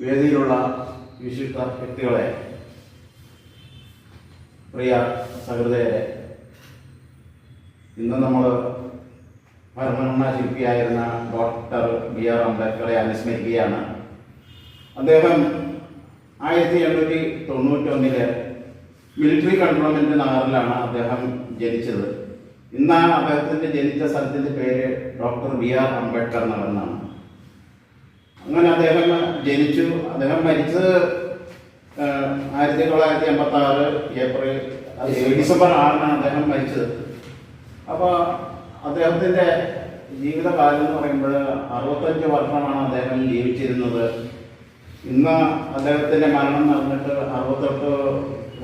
വേദിയിലുള്ള വിശിഷ്ട വ്യക്തികളെ പ്രിയ സഹൃദയരെ ഇന്ന് നമ്മൾ ഭരണഘടനാ ശില്പിയായിരുന്ന ഡോക്ടർ ബി ആർ അംബേദ്കറെ അനുസ്മരിക്കുകയാണ്. അദ്ദേഹം ആയിരത്തി എണ്ണൂറ്റി തൊണ്ണൂറ്റൊന്നിൽ മിലിറ്ററി കൺട്രോൾമെന്റ് നഗറിലാണ് അദ്ദേഹം ജനിച്ചത്. ഇന്ന് അദ്ദേഹത്തിന്റെ ജനിച്ച സ്ഥലത്തിന്റെ പേര് doctor B R Ambedkar Nagar അങ്ങനെ അദ്ദേഹം ജനിച്ചു. അദ്ദേഹം മരിച്ചത് ആയിരത്തി തൊള്ളായിരത്തി എൺപത്തി ആറ് ഏപ്രിൽ ഡിസംബർ ആറിനാണ് അദ്ദേഹം മരിച്ചത്. അപ്പോൾ അദ്ദേഹത്തിന്റെ ജീവിതകാലം എന്ന് പറയുമ്പോൾ അറുപത്തഞ്ച് വർഷമാണ് അദ്ദേഹം ജീവിച്ചിരുന്നത്. ഇന്ന് അദ്ദേഹത്തിന്റെ മരണം നടന്നിട്ട് അറുപത്തെട്ട്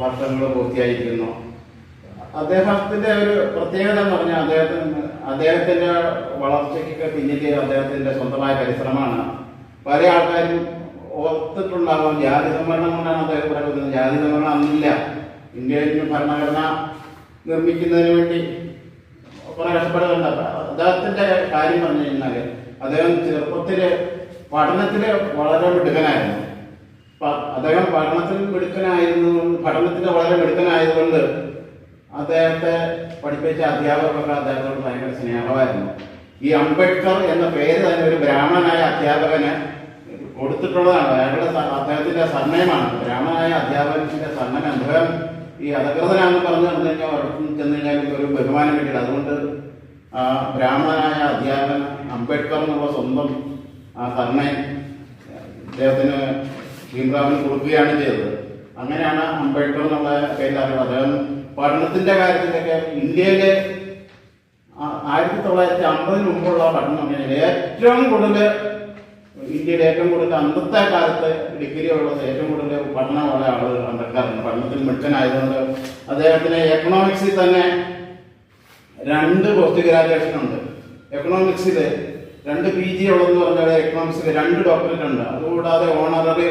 വർഷങ്ങൾ പൂർത്തിയായിരിക്കുന്നു. അദ്ദേഹത്തിന്റെ ഒരു പ്രത്യേകത എന്ന് പറഞ്ഞാൽ അദ്ദേഹത്തിന് അദ്ദേഹത്തിന്റെ വളർച്ചയ്ക്കൊക്കെ പിന്നിൽ അദ്ദേഹത്തിന്റെ സ്വന്തമായ പരിശ്രമമാണ്. പല ആൾക്കാരും ഓർത്തിട്ടുണ്ടാകും ജാതി സംവരണം കൊണ്ടാണ് അദ്ദേഹം പറയുന്നത് ജാതി സംവരണം അന്നില്ല. ഇന്ത്യയിൽ ഭരണഘടന നിർമ്മിക്കുന്നതിന് വേണ്ടി കുറെ കഷ്ടപ്പെടുന്നുണ്ട് അദ്ദേഹത്തിന്റെ കാര്യം പറഞ്ഞു കഴിഞ്ഞാൽ അദ്ദേഹം ചെറുപ്പത്തിൽ പഠനത്തിൽ വളരെ മിടുക്കനായിരുന്നു. അദ്ദേഹം പഠനത്തിൽ മിടുക്കനായിരുന്നു. പഠനത്തിന് വളരെ മിടുക്കനായതുകൊണ്ട് അദ്ദേഹത്തെ പഠിപ്പിച്ച അധ്യാപകർക്ക് അദ്ദേഹത്തോട് ഭയങ്കര സ്നേഹമായിരുന്നു. ഈ അംബേദ്കർ എന്ന പേര് തന്നെ ഒരു ബ്രാഹ്മണനായ അധ്യാപകന് കൊടുത്തിട്ടുള്ളതാണ്. അയാളുടെ അദ്ദേഹത്തിന്റെ സർണയമാണ് ബ്രാഹ്മണനായ അധ്യാപകന്റെ സർണയം അദ്ദേഹം ഈ അധികൃതനാണെന്ന് പറഞ്ഞു വന്നു കഴിഞ്ഞാൽ ഒരിടത്തും ചെന്ന് കഴിഞ്ഞാൽ ഒരു ബഹുമാനം കിട്ടില്ല. അതുകൊണ്ട് ആ ബ്രാഹ്മണനായ അധ്യാപകൻ അംബേദ്കർ എന്നുള്ള സ്വന്തം ആ സർണയം അദ്ദേഹത്തിന് ഭീംറാവിന് കൊടുക്കുകയാണ് ചെയ്തത്. അങ്ങനെയാണ് അംബേദ്കർ എന്നുള്ള പേരിൽ അറിയുന്നത് അദ്ദേഹം പഠനത്തിന്റെ കാര്യത്തിലൊക്കെ ഇന്ത്യയിലെ ആയിരത്തി തൊള്ളായിരത്തി അമ്പതിന് മുമ്പുള്ള പഠനം ഏറ്റവും കൂടുതൽ ഇന്ത്യയിൽ ഏറ്റവും കൂടുതൽ അന്നത്തെ കാലത്ത് ഡിഗ്രി ഉള്ളത് ഏറ്റവും കൂടുതൽ പഠനമുള്ള ആളുകൾ കണ്ടെത്താറുണ്ട് പഠനത്തിൽ മിടുക്കനായതുകൊണ്ട് അദ്ദേഹത്തിന് എക്കണോമിക്സിൽ തന്നെ രണ്ട് പോസ്റ്റ് ഗ്രാജുവേഷൻ ഉണ്ട്. എക്കണോമിക്സിൽ രണ്ട് പി ജി ഉള്ളതെന്ന് പറഞ്ഞാൽ എക്കണോമിക്സിൽ രണ്ട് ഡോക്ടറേറ്റ് ഉണ്ട്. അതുകൂടാതെ ഓണററി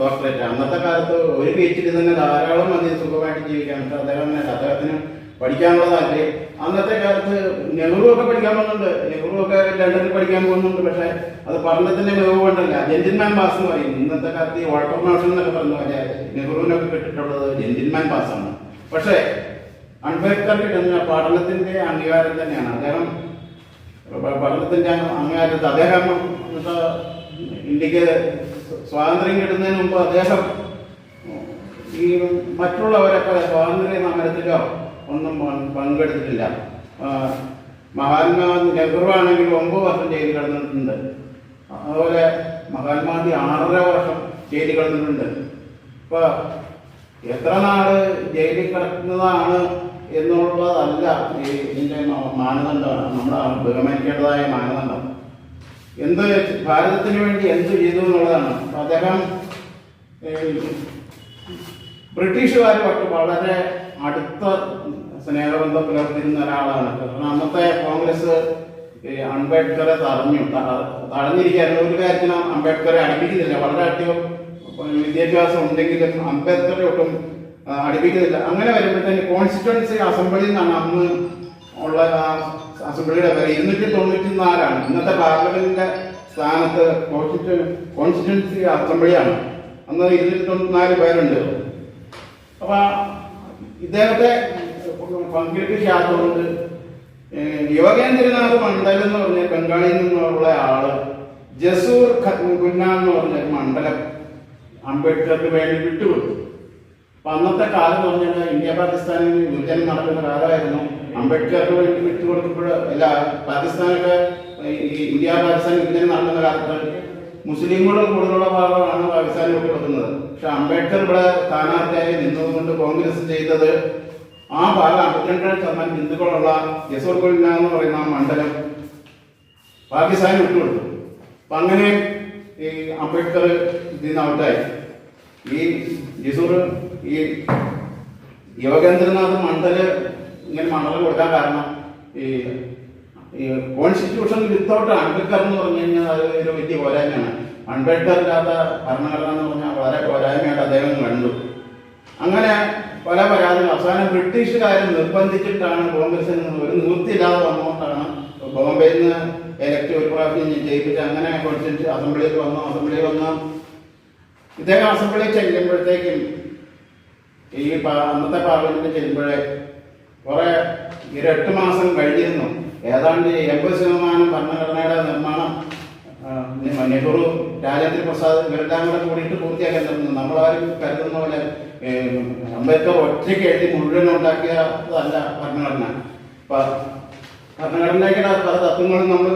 ഡോക്ടറേറ്റ് അന്നത്തെ കാലത്ത് ഒരു പി എച്ച് ഡി തന്നെ ധാരാളം അധികം സുഖമായിട്ട് ജീവിക്കാൻ. പക്ഷെ അദ്ദേഹം. അദ്ദേഹത്തിന് പഠിക്കാനുള്ള താല്പര്യം. അന്നത്തെ കാലത്ത് നെഹ്റു ഒക്കെ പഠിക്കാൻ പോകുന്നുണ്ട്. നെഹ്റു ഒക്കെ ലണ്ടനിൽ പഠിക്കാൻ പോകുന്നുണ്ട്. പക്ഷേ അത് പഠനത്തിന്റെ മികവ് കൊണ്ടല്ല. ജെന്റിൽമാൻ പാസ് എന്ന് പറയും. ഇന്നത്തെ കാലത്ത് ഈ വാട്ടർ മാഷൻ എന്നൊക്കെ പറഞ്ഞു പോലെ നെഹ്റുവിനൊക്കെ കിട്ടിയിട്ടുള്ളത് ജെന്റിൽമാൻ പാസ് ആണ്. പക്ഷേ അംബേദ്കർ കിട്ടുന്ന പഠനത്തിന്റെ അംഗീകാരം തന്നെയാണ്. അദ്ദേഹം പഠനത്തിന്റെ അംഗീകാരത്തിൽ അദ്ദേഹം ഇന്ത്യയ്ക്ക് സ്വാതന്ത്ര്യം കിട്ടുന്നതിന് മുമ്പ് അദ്ദേഹം ഈ മറ്റുള്ളവരൊക്കെ സ്വാതന്ത്ര്യ സമരത്തിലോ ഒന്നും പങ്ക് പങ്കെടുത്തിട്ടില്ല. മഹാത്മാ നെഹ്റു ആണെങ്കിൽ ഒമ്പത് വർഷം ജയിലിൽ കിടന്നിട്ടുണ്ട്. അതുപോലെ മഹാത്മാഗാന്ധി ആറര വർഷം ജയിലിൽ കിടന്നിട്ടുണ്ട്. ഇപ്പൊ എത്ര നാൾ ജയിലിൽ കിടക്കുന്നതാണ് എന്നുള്ളതല്ല ഇതിന്റെ ഇതിന്റെ മ- മാനദണ്ഡം. നമ്മുടെ ബഹുമാനിക്കേണ്ടതായ മാനദണ്ഡം. എന്ത് ഭാരതത്തിന് വേണ്ടി എന്ത് ചെയ്തു എന്നുള്ളതാണ്. അദ്ദേഹം ബ്രിട്ടീഷുകാരുമായിട്ട് വളരെ അടുത്ത സ്നേഹബന്ധം പുലർത്തിരുന്ന ഒരാളാണ്. കാരണം അന്നത്തെ കോൺഗ്രസ് അംബേദ്കറെ തടഞ്ഞു. തടഞ്ഞിരിക്കുന്ന ഒരു കാര്യത്തിനും അംബേദ്കറെ അടുപ്പിക്കുന്നില്ല. വളരെ അധികം വിദ്യാഭ്യാസം ഉണ്ടെങ്കിലും അംബേദ്കറെ ഒട്ടും അടുപ്പിക്കുന്നില്ല. അങ്ങനെ വരുമ്പോഴത്തേന് കോൺസ്റ്റിറ്റ്യുവൻസി അസംബ്ലിയിൽ നിന്നാണ് അന്ന് ഉള്ള അസംബ്ലിയുടെ പേര്. ഇരുന്നൂറ്റി തൊണ്ണൂറ്റി നാലാണ് ഇന്നത്തെ പാർലമെന്റിന്റെ സ്ഥാനത്ത് കോൺസ്റ്റിറ്റ്യുവൻസി അസംബ്ലിയാണ് അന്ന് ഇരുന്നൂറ്റി തൊണ്ണൂറ്റി നാല് പേരുണ്ട്. അപ്പൊ ഇദ്ദേഹത്തെ പങ്കെടുപ്പിക്കാത്തതുകൊണ്ട് യുവകേന്ദ്രനാഥ് മണ്ഡലം എന്ന് പറഞ്ഞ ബംഗാളിൽ നിന്നുള്ള ആൾ ജസൂർ കുന്ന എന്ന് പറഞ്ഞ മണ്ഡലം അംബേദ്കർക്ക് വേണ്ടി വിട്ടുകൊടുത്തു. അപ്പൊ അന്നത്തെ കാലം എന്ന് പറഞ്ഞാൽ ഇന്ത്യ പാകിസ്ഥാനിൽ വിഭജനം നടക്കുന്ന കാലമായിരുന്നു. അംബേദ്കർക്ക് വേണ്ടി വിട്ടുകൊടുക്കുമ്പോൾ അല്ല പാകിസ്ഥാനൊക്കെ ഇന്ത്യ പാകിസ്ഥാൻ വിഭജനം നടക്കുന്ന കാലത്ത് മുസ്ലിങ്ങൾ കൂടുതലുള്ള ഭാഗമാണ് പാകിസ്ഥാനിൽ കൊടുക്കുന്നത് പക്ഷെ അംബേദ്കർ ഇവിടെ സ്ഥാനാർത്ഥിയായി നിന്നതുകൊണ്ട് കോൺഗ്രസ് ചെയ്തത് ആ ഭാഗം അമ്പത്തിരണ്ട് ശതമാനം ഹിന്ദുക്കളുള്ള യസോർഗുല്ല എന്ന് പറയുന്ന മണ്ഡലം പാകിസ്ഥാനിൽ വിട്ടുകൊടുത്തു അപ്പൊ അങ്ങനെ ഈ അംബേദ്കർ ഇതിൽ നിന്ന് ഔട്ടായി. ഈ യസൂർ ഈ യുവകേന്ദ്രനാഥ് മണ്ഡൽ ഇങ്ങനെ മണ്ഡലം കൊടുക്കാൻ കാരണം ഈ ഈ കോൺസ്റ്റിറ്റ്യൂഷൻ വിത്തൗട്ട് അംബേദ്കർ എന്ന് പറഞ്ഞു കഴിഞ്ഞാൽ അത് ഒരു വലിയ പോരായ്മയാണ്. അംബേദ്കർ ഇല്ലാത്ത ഭരണഘടന എന്ന് പറഞ്ഞാൽ വളരെ പോരായ്മയായിട്ട് അദ്ദേഹം കണ്ടു. അങ്ങനെ പല പരാതികൾ അവസാനം ബ്രിട്ടീഷുകാരെ നിർബന്ധിച്ചിട്ടാണ് കോൺഗ്രസിൽ നിന്ന് ഒരു നിവൃത്തിയില്ലാതെ വന്നുകൊണ്ടാണ് ബോംബെയിൽ നിന്ന് ഇലക്ട് ഒരു പ്രാവശ്യം ജയിപ്പിച്ച് അങ്ങനെ കോൺസ്റ്റിറ്റ്യൂഷൻ അസംബ്ലിയിൽ വന്നു അസംബ്ലിയിൽ വന്നു ഇദ്ദേഹം അസംബ്ലിയിൽ ചെല്ലുമ്പോഴത്തേക്കും ഈ അന്നത്തെ പാർലമെന്റിൽ ചെല്ലുമ്പോഴേ കുറെ ഒരു എട്ട് മാസം കഴിഞ്ഞിരുന്നു. ഏതാണ്ട് എൺപത് ശതമാനം ഭരണഘടനയുടെ നിർമ്മാണം നെഹ്റു രാജേന്ദ്ര പ്രസാദ് ഇവരെല്ലാം കൂടെ കൂടിയിട്ട് പൂർത്തിയാക്കാൻ തുടങ്ങുന്നു നമ്മളാരും കരുതുന്ന പോലെ അംബേദ്കർ ഒറ്റയ്ക്ക് എഴുതി മുഴുവൻ ഉണ്ടാക്കിയതല്ല ഭരണഘടന. ഭരണഘടനയുടെ പല തത്വങ്ങളും നമ്മൾ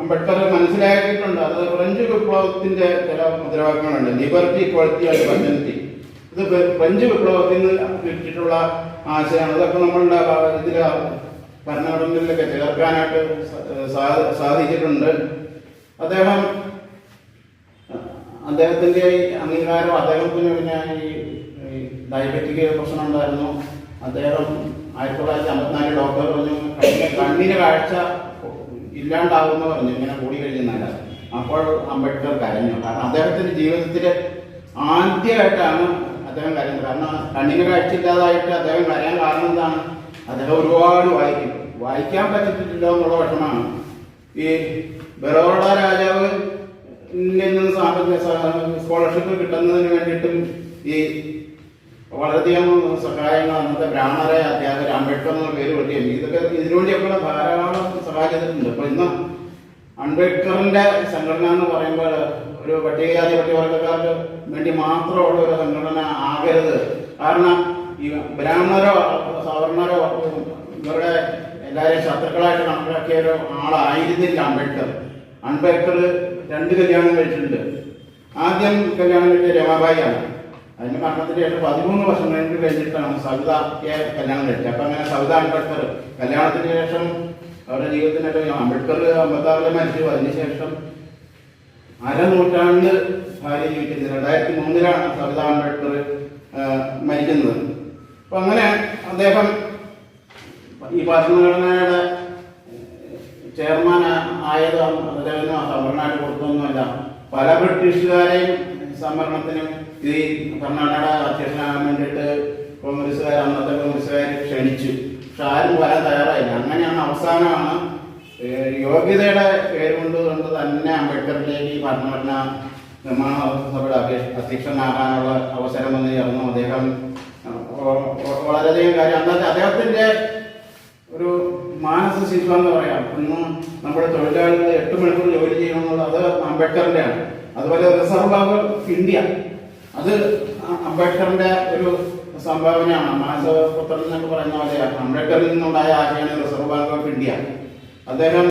അംബേദ്കർ മനസ്സിലാക്കിയിട്ടുണ്ട്. അത് ഫ്രഞ്ച് വിപ്ലവത്തിന്റെ ചില മുദ്രാവാക്യങ്ങളുണ്ട്. ലിബർട്ടി ഇക്വാളിറ്റി ആൻഡ് ഫെമിനിറ്റി ഇത് ഫ്രഞ്ച് വിപ്ലവത്തിന് നിന്ന് കിട്ടിയിട്ടുള്ള ആശയമാണ്. അതൊക്കെ നമ്മളുടെ ഇതിൽ ഭരണഘടനയിലൊക്കെ ചേർക്കാനായിട്ട് സാധിച്ചിട്ടുണ്ട്. അദ്ദേഹം അദ്ദേഹത്തിന്റെ അംഗീകാരം അദ്ദേഹത്തിന് പിന്നെ ഈ ഡയബറ്റിക് പ്രശ്നം ഉണ്ടായിരുന്നു. അദ്ദേഹം ആയിരത്തി തൊള്ളായിരത്തി അമ്പത്തിനാല് ഡോക്ടർ പറഞ്ഞു കണ്ണിന് കണ്ണിന് കാഴ്ച ഇല്ലാണ്ടാവുമെന്ന് പറഞ്ഞു. ഇങ്ങനെ കൂടി കഴിഞ്ഞാൽ അപ്പോൾ അംബേദ്കർ കരഞ്ഞു. കാരണം അദ്ദേഹത്തിന്റെ ജീവിതത്തിൽ ആദ്യമായിട്ടാണ് അദ്ദേഹം കരഞ്ഞത് കാരണം കണ്ണിന് കാഴ്ച ഇല്ലാതായിട്ട് അദ്ദേഹം കരയാൻ കാരണം എന്താണ്? അദ്ദേഹം ഒരുപാട് വായിക്കും. വായിക്കാൻ പറ്റത്തില്ല എന്നുള്ള വിഷമാണ് ഈ ബറോഡ രാജാവ് സാമ്പത്തിക സ്കോളർഷിപ്പ് കിട്ടുന്നതിന് വേണ്ടിയിട്ടും ഈ വളരെയധികം സഹായങ്ങൾ അന്നത്തെ ബ്രാഹ്മണരെ അധ്യാപകർ അംബേദ്കർ എന്ന പേര് പറ്റിയും ഇതൊക്കെ ഇതിനുവേണ്ടിയൊക്കെ ധാരാളം സഹായിച്ചിട്ടുണ്ട് അപ്പൊ ഇന്ന് അംബേദ്കറിന്റെ സംഘടന എന്ന് പറയുമ്പോൾ ഒരു പട്ടികജാതി പട്ടികവർഗക്കാർക്ക് വേണ്ടി മാത്രമുള്ള ഒരു സംഘടന ആകരുത്. കാരണം ഈ ബ്രാഹ്മണരോ സവർണരോ ഇവരുടെ എല്ലാവരെയും ശത്രുക്കളായിട്ട് കണക്കാക്കിയ ഒരു ആളായിരുന്നില്ല അംബേദ്കർ. അംബേദ്കർ രണ്ട് കല്യാണം കഴിച്ചിട്ടുണ്ട്. ആദ്യം കല്യാണം കഴിച്ച രമാബായിയാണ്. അതിന് മരണത്തിന് ശേഷം പതിമൂന്ന് വർഷം കഴിഞ്ഞ് കഴിഞ്ഞിട്ടാണ് സവിതയെ കല്യാണം കഴിച്ചത്. അപ്പം അങ്ങനെ സവിത അംബേദ്കർ കല്യാണത്തിന് ശേഷം അവരുടെ ജീവിതത്തിനൊക്കെ അംബേദ്കർ അമ്പത്താറിലെ മരിച്ചു അതിനുശേഷം അരനൂറ്റാണ്ട് ഭാര്യ ജീവിക്കുന്നത് രണ്ടായിരത്തി മൂന്നിലാണ് സവിത അംബേദ്കർ മരിക്കുന്നത്. അപ്പൊ അങ്ങനെ അദ്ദേഹം ഈ ഭരണഘടനയുടെ ചെയർമാൻ ആയത് അദ്ദേഹത്തിന് സംവരണമായിട്ട് കൊടുത്തൊന്നുമല്ല പല ബ്രിട്ടീഷുകാരെയും സംവരണത്തിനും ഈ കർണാടക അധ്യക്ഷനാകാൻ വേണ്ടിയിട്ട് കോൺഗ്രസ്സുകാർ അന്നത്തെ കോൺഗ്രസ്സുകാർ ക്ഷണിച്ചു. പക്ഷെ ആരും വരാൻ തയ്യാറായില്ല. അങ്ങനെയാണ് അവസാനമാണ് യോഗ്യതയുടെ പേര് കൊണ്ട് കൊണ്ട് തന്നെ അംബേദ്കറിലേക്ക് ഈ ഭരണഘടന നിർമ്മാണ സഭയുടെ അധ്യക്ഷ- അധ്യക്ഷനാകാനുള്ള അവസരം വന്ന് ചേർന്നു. അദ്ദേഹം വളരെയധികം കാര്യം. അന്നത്തെ അദ്ദേഹത്തിന്റെ ഒരു മാനസ ശിശു എന്ന് പറയാം. ഇന്ന് നമ്മുടെ തൊഴിലാളികൾ എട്ട് മണിക്കൂർ ജോലി ചെയ്യണമെന്നുള്ളത് അത് അംബേദ്കറിന്റെ ആണ് അതുപോലെ റിസർവ് ബാങ്ക് ഓഫ് ഇന്ത്യ അത് അംബേദ്കറിന്റെ ഒരു സംഭാവനയാണ്. മാനസപുത്രൻ എന്നൊക്കെ പറയുന്ന പോലെ അംബേദ്കറിൽ നിന്നുണ്ടായ ആശയമാണ് റിസർവ് ബാങ്ക് ഓഫ് ഇന്ത്യ അദ്ദേഹം